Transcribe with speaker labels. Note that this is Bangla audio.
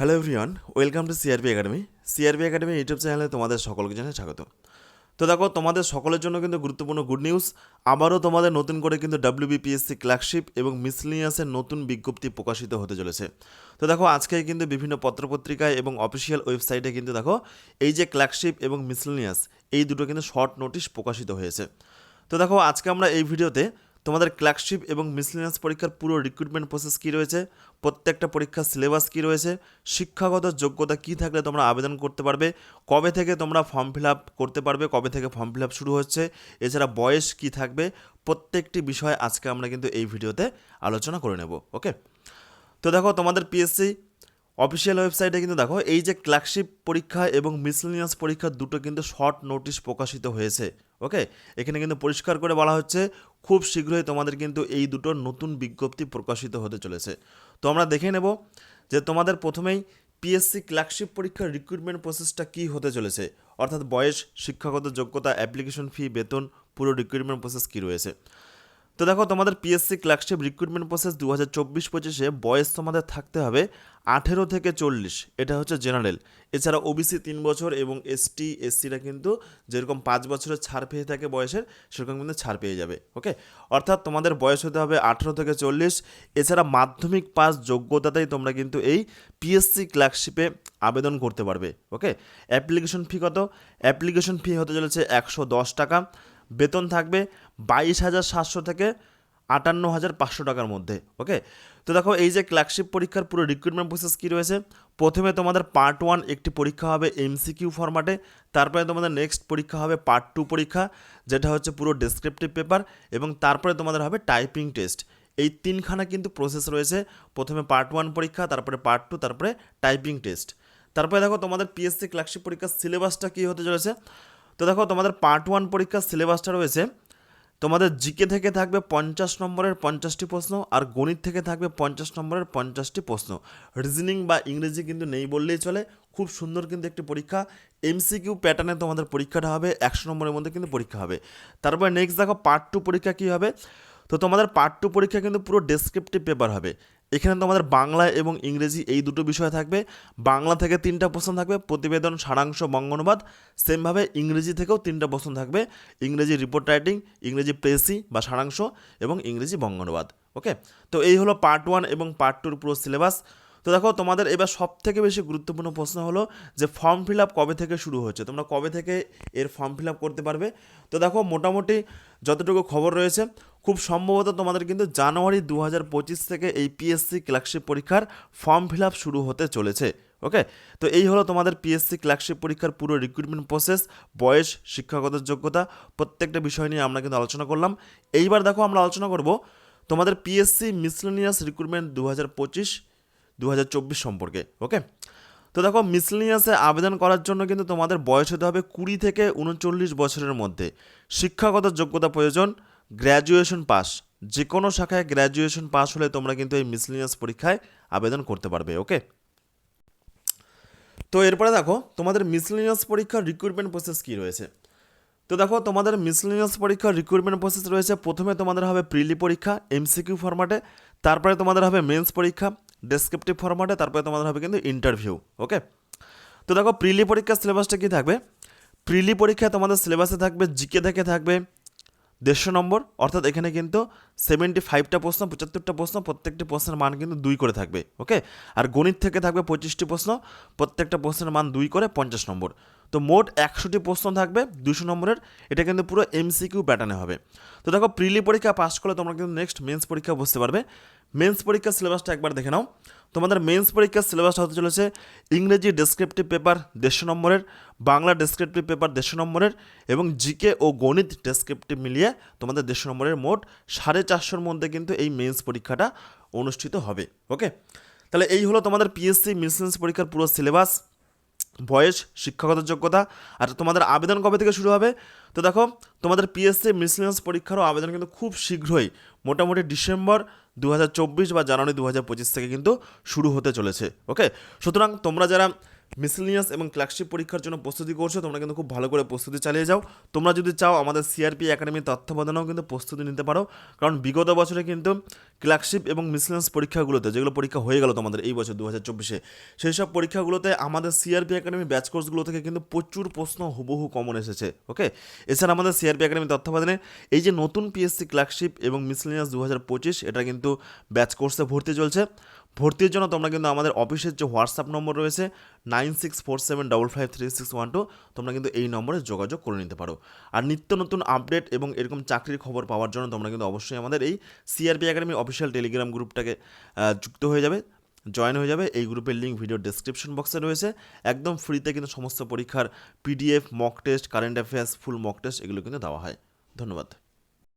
Speaker 1: Hello everyone welcome to CRP Academy CRP Academy YouTube চ্যানেলে তোমাদের সকলকে জানাই স্বাগত। তো দেখো, তোমাদের সকলের জন্য কিন্তু গুরুত্বপূর্ণ গুড নিউজ আবারও তোমাদের নতুন করে কিন্তু ডাব্লিউবিপিএসসি ক্লার্কশিপ এবং মিসলিনিয়াসের নতুন বিজ্ঞপ্তি প্রকাশিত হতে চলেছে। তো দেখো, আজকে কিন্তু বিভিন্ন পত্রপত্রিকায় এবং অফিসিয়াল ওয়েবসাইটে কিন্তু দেখো, এই যে ক্লার্কশিপ এবং মিসলিনিয়াস এই দুটো কিন্তু শর্ট নোটিশ প্রকাশিত হয়েছে। তো দেখো, আজকে আমরা এই ভিডিওতে তোমাদের ক্লার্কশিপ এবং মিসলিনিয়াস পরীক্ষার পুরো রিক্রুটমেন্ট প্রসেস কী রয়েছে? প্রত্যেকটা পরীক্ষার সিলেবাস কী রয়েছে? শিক্ষাগত যোগ্যতা কী থাকলে তোমরা আবেদন করতে পারবে? কবে থেকে তোমরা ফর্ম ফিল আপ করতে পারবে? কবে থেকে ফর্ম ফিল আপ শুরু হচ্ছে? এছাড়া বয়স কী থাকবে? প্রত্যেকটি বিষয় আজকে আমরা কিন্তু এই ভিডিওতে আলোচনা করে নেব ওকে তো দেখো তোমাদের পিএসসি অফিসিয়াল ওয়েবসাইটে কিন্তু দেখো, এই যে ক্লার্কশিপ পরীক্ষা এবং মিসলিনিয়াস পরীক্ষা দুটো কিন্তু শর্ট নোটিশ প্রকাশিত হয়েছে। ওকে? এখানে কিন্তু পরিষ্কার করে বলা হচ্ছে, খুব শীঘ্রই তোমাদের কিন্তু এই দুটোর নতুন বিজ্ঞপ্তি প্রকাশিত হতে চলেছে। তো আমরা দেখে নেব যে তোমাদের প্রথমেই পিএসসি ক্লার্কশিপ পরীক্ষার রিক্রুটমেন্ট প্রসেসটা কী হতে চলেছে? অর্থাৎ বয়স, শিক্ষাগত যোগ্যতা অ্যাপ্লিকেশন ফি বেতন, পুরো রিক্রুটমেন্ট প্রসেস কী রয়েছে? তো দেখো, তোমাদের পিএসসি ক্লার্কশিপ রিক্রুটমেন্ট প্রসেস দু হাজার চব্বিশ পঁচিশে বয়স তোমাদের থাকতে হবে আঠেরো থেকে চল্লিশ। এটা হচ্ছে জেনারেল এছাড়া ওবিসি তিন বছর এবং এসটি এসসিরা কিন্তু যেরকম পাঁচ বছরের ছাড় পেয়ে থাকে বয়সের, সেরকম কিন্তু ছাড় পেয়ে যাবে ওকে অর্থাৎ তোমাদের বয়স হতে হবে আঠেরো থেকে চল্লিশ। এছাড়া মাধ্যমিক পাস যোগ্যতাতেই তোমরা কিন্তু এই পিএসসি ক্লার্কশিপে আবেদন করতে পারবে ওকে অ্যাপ্লিকেশন ফি কত? অ্যাপ্লিকেশন ফি হতে চলেছে একশো দশ টাকা। বেতন থাকবে বাইশ হাজার সাতশো থেকে আটান্ন হাজার পাঁচশো টাকার মধ্যে ওকে তো দেখো, এই যে ক্লার্কশিপ পরীক্ষার পুরো রিক্রুটমেন্ট প্রসেস কী রয়েছে? প্রথমে তোমাদের পার্ট ওয়ান একটি পরীক্ষা হবে এমসিকিউ ফরম্যাটে তারপরে তোমাদের নেক্সট পরীক্ষা হবে পার্ট টু পরীক্ষা, যেটা হচ্ছে পুরো ডেসক্রিপটিভ পেপার এবং তারপরে তোমাদের হবে টাইপিং টেস্ট এই তিনখানা কিন্তু প্রসেস রয়েছে, প্রথমে পার্ট ওয়ান পরীক্ষা, তারপরে পার্ট টু তারপরে টাইপিং টেস্ট তারপরে দেখো, তোমাদের পিএসসি ক্লার্কশিপ পরীক্ষার সিলেবাসটা কী হতে চলেছে? তো দেখো, তোমাদের পার্ট ওয়ান পরীক্ষার সিলেবাসটা রয়েছে। তোমাদের জিকে থেকে থাকবে পঞ্চাশ নম্বরের পঞ্চাশটি প্রশ্ন আর গণিত থেকে থাকবে পঞ্চাশ নম্বরের পঞ্চাশটি প্রশ্ন। রিজনিং বা ইংরেজি কিন্তু নেই বললেই চলে। খুব সুন্দর কিন্তু একটি পরীক্ষা। এমসিকিউ প্যাটার্নে তোমাদের পরীক্ষাটা হবে, একশো নম্বরের মধ্যে কিন্তু পরীক্ষা হবে। তারপরে নেক্সট দেখো পার্ট টু পরীক্ষা কী হবে? তো তোমাদের পার্ট টু পরীক্ষা কিন্তু পুরো ডেসক্রিপটিভ পেপার হবে। এখানে তোমাদের বাংলা এবং ইংরেজি এই দুটো বিষয় থাকবে। বাংলা থেকে তিনটা প্রশ্ন থাকবে, প্রতিবেদন, সারাংশ, বঙ্গানুবাদ। সেমভাবে ইংরেজি থেকেও তিনটা প্রশ্ন থাকবে, ইংরেজি রিপোর্ট রাইটিং ইংরেজি প্রেসি বা সারাংশ এবং ইংরেজি বঙ্গানুবাদ ওকে তো এই হলো পার্ট ওয়ান এবং পার্ট টুর পুরো সিলেবাস তো দেখো, তোমাদের এবার সব থেকে বেশি গুরুত্বপূর্ণ প্রশ্ন হলো যে ফর্ম ফিল আপ কবে থেকে শুরু হচ্ছে? তোমরা কবে থেকে এর ফর্ম ফিল আপ করতে পারবে? তো দেখো, মোটামুটি যতটুকু খবর রয়েছে খুব সম্ভবত তোমাদের কিন্তু জানুয়ারি দু হাজার পঁচিশ থেকে এই পিএসসি ক্লার্কশিপ পরীক্ষার ফর্ম ফিল শুরু হতে চলেছে ওকে তো এই হলো তোমাদের পিএসসি ক্লার্কশিপ পরীক্ষার পুরো রিক্রুটমেন্ট প্রসেস বয়স শিক্ষাগত যোগ্যতা, প্রত্যেকটা বিষয় নিয়ে আমরা কিন্তু আলোচনা করলাম। এইবার দেখো আমরা আলোচনা করব তোমাদের পিএসসি মিসলেনিয়াস রিক্রুটমেন্ট দু হাজার পঁচিশ দু হাজার চব্বিশ সম্পর্কে ওকে তো দেখো মিসলিনিয়াসে আবেদন করার জন্য কিন্তু তোমাদের বয়স হতে হবে কুড়ি থেকে উনচল্লিশ বছরের মধ্যে। শিক্ষাগত যোগ্যতা প্রয়োজন গ্র্যাজুয়েশন পাস যে কোনো শাখায় গ্র্যাজুয়েশন পাস হলে তোমরা কিন্তু এই মিসলিনিয়াস পরীক্ষায় আবেদন করতে পারবে ওকে তো এরপরে দেখো, তোমাদের মিসলিনিয়াস পরীক্ষার রিক্রুটমেন্ট প্রসেস কী রয়েছে? তো দেখো, তোমাদের মিসলিনিয়াস পরীক্ষার রিক্রুটমেন্ট প্রসেস রয়েছে, প্রথমে তোমাদের হবে প্রিলি পরীক্ষা এমসিকিউ ফরম্যাটে তারপরে তোমাদের হবে মেন্স পরীক্ষা ডেসক্রিপটিভ ফরম্যাটে তারপরে তোমাদের হবে কিন্তু ইন্টারভিউ ওকে তো দেখো প্রিলি পরীক্ষার সিলেবাসটা কী থাকবে? প্রিলি পরীক্ষায় তোমাদের সিলেবাসে থাকবে জিকে থেকে থাকবে দেড়শো নম্বর, অর্থাৎ এখানে কিন্তু সেভেন্টি ফাইভটা প্রশ্ন, পঁচাত্তরটা প্রশ্ন, প্রত্যেকটি প্রশ্নের মান কিন্তু দুই করে থাকবে ওকে আর গণিত থেকে থাকবে পঁচিশটি প্রশ্ন, প্রত্যেকটা প্রশ্নের মান দুই করে পঞ্চাশ নম্বর। তো মোট একশোটি প্রশ্ন থাকবে দুশো নম্বরের, এটা কিন্তু পুরো এমসিকিউ প্যাটার্নে হবে। তো দেখো প্রিলি পরীক্ষা পাস করলে তোমরা কিন্তু নেক্সট মেন্স পরীক্ষা বসতে পারবে। মেন্স পরীক্ষার সিলেবাসটা একবার দেখে নাও। তোমাদের মেন্স পরীক্ষার সিলেবাসটা হতে চলেছে ইংরেজি ডেসক্রিপটিভ পেপার দেড়শো নম্বরের, বাংলা ডেসক্রিপটিভ পেপার দেড়শো নম্বরের এবং জিকে ও গণিত ডেসক্রিপটিভ মিলিয়ে তোমাদের দেড়শো নম্বরের মোট সাড়ে চারশোর মধ্যে কিন্তু এই মেন্স পরীক্ষাটা অনুষ্ঠিত হবে। ওকে? তাহলে এই হলো তোমাদের পিএসসি মিসলেন্স পরীক্ষার পুরো সিলেবাস। বয়স, শিক্ষাগত যোগ্যতা, আর তোমাদের আবেদন কবে থেকে শুরু হবে? তো দেখো, তোমাদের পিএসসি মিসলেন্স পরীক্ষারও আবেদন কিন্তু খুব শীঘ্রই, মোটামুটি ডিসেম্বর দু হাজার চব্বিশ বা জানুয়ারি দু হাজার পঁচিশ থেকে কিন্তু শুরু হতে চলেছে ওকে সুতরাং তোমরা যারা মিসলিনিয়াস এবং ক্লার্কশিপ পরীক্ষার জন্য প্রস্তুতি করছ, তোমরা কিন্তু খুব ভালো করে প্রস্তুতি চালিয়ে যাও। তোমরা যদি চাও আমাদের সিআরপি একাডেমির তত্ত্বাবধানেও কিন্তু প্রস্তুতি নিতে পারো, কারণ বিগত বছরে কিন্তু ক্লার্কশিপ এবং মিসলিনিয়াস পরীক্ষাগুলোতে, যেগুলো পরীক্ষা হয়ে গেল তোমাদের এই বছর দু হাজার চব্বিশে, সেই সব পরীক্ষাগুলোতে আমাদের সিআরপি একাডেমি ব্যাচ কোর্সগুলো থেকে কিন্তু প্রচুর প্রশ্ন হুবহু কমন এসেছে ওকে এছাড়া আমাদের সিআরপি একাডেমি তত্ত্বাবধানে এই যে নতুন পিএসসি ক্লার্কশিপ এবং মিসলিনিয়াস দু হাজার পঁচিশ, এটা কিন্তু ব্যাচ কোর্সে ভর্তি চলছে। ভর্তির জন্য তোমরা কিন্তু আমাদের অফিসের যে হোয়াটসঅ্যাপ নম্বর রয়েছে nine six four seven double five three six one two তোমরা কিন্তু এই নম্বরে যোগাযোগ করে নিতে পারো। আর নিত্য নতুন আপডেট এবং এরকম চাকরির খবর পাওয়ার জন্য তোমরা কিন্তু অবশ্যই আমাদের এই সিআরপি একাডেমি অফিসিয়াল টেলিগ্রাম গ্রুপটাকে যুক্ত হয়ে যাবে জয়েন হয়ে যাবে। এই গ্রুপের লিঙ্ক ভিডিও ডেসক্রিপশন বক্সে রয়েছে। একদম ফ্রিতে কিন্তু সমস্ত পরীক্ষার PDF mock test current affairs full mock test এগুলো কিন্তু দেওয়া হয়। ধন্যবাদ।